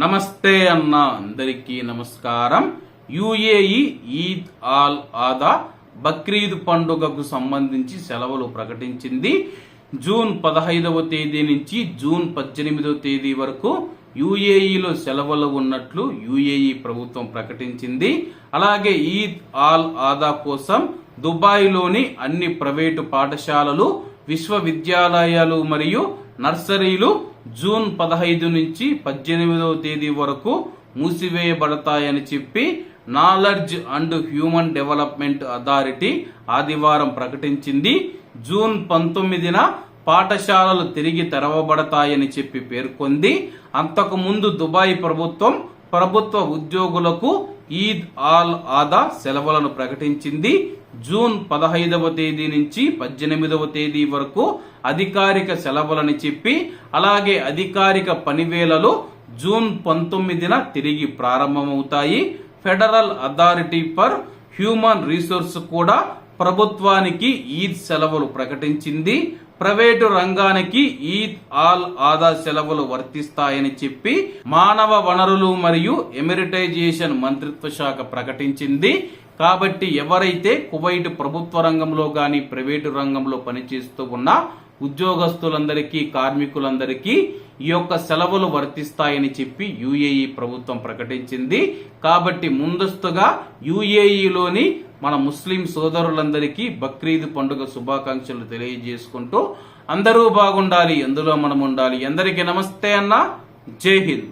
నమస్తే అన్న అందరికీ నమస్కారం. యుఏఈ ఈద్ ఆల్ ఆదా బక్రీద్ పండుగకు సంబంధించి సెలవులు ప్రకటించింది. జూన్ పదహైదవ తేదీ నుంచి జూన్ పద్దెనిమిదవ తేదీ వరకు యుఏఈలో సెలవులు ఉన్నట్లు యుఏఈ ప్రభుత్వం ప్రకటించింది. అలాగే ఈద్ ఆల్ ఆదా కోసం దుబాయ్లోని అన్ని ప్రైవేటు పాఠశాలలు విశ్వవిద్యాలయాలు మరియు నర్సరీలు జూన్ పదహైదు నుంచి పద్దెనిమిదవ తేదీ వరకు మూసివేయబడతాయని చెప్పి knowledge and human development authority ఆదివారం ప్రకటించింది. జూన్ పంతొమ్మిదిన పాఠశాలలు తిరిగి తెరవబడతాయని చెప్పి పేర్కొంది. అంతకుముందు దుబాయ్ ప్రభుత్వం ప్రభుత్వ ఉద్యోగులకు ఈద్ ఆల్ ఆదా సెలవులను ప్రకటించింది. జూన్ పదహైదవ తేదీ నుంచి పద్దెనిమిదవ తేదీ వరకు అధికారిక సెలవులని చెప్పి అలాగే అధికారిక పనివేళలు జూన్ పంతొమ్మిదిన తిరిగి ప్రారంభమవుతాయి. Federal authority for human resource కూడా ప్రభుత్వానికి ఈద్ సెలవులు ప్రకటించింది. ప్రైవేటు రంగానికి ఈద్ ఆల్ ఆదా సెలవులు వర్తిస్తాయని చెప్పి మానవ వనరులు మరియు ఎమిరిటైజేషన్ మంత్రిత్వ శాఖ ప్రకటించింది. కాబట్టి ఎవరైతే కువైట్ ప్రభుత్వ రంగంలో గాని ప్రైవేటు రంగంలో పనిచేస్తూ ఉన్న ఉద్యోగస్తులందరికీ కార్మికులందరికీ ఈ యొక్క సెలవులు వర్తిస్తాయని చెప్పి యుఏఈ ప్రభుత్వం ప్రకటించింది. కాబట్టి ముందస్తుగా యుఏఈలోని మన ముస్లిం సోదరులందరికీ బక్రీద్ పండుగ శుభాకాంక్షలు తెలియజేసుకుంటూ అందరూ బాగుండాలి ఎందులో మనం ఉండాలి అందరికీ నమస్తే అన్న. జై హింద్.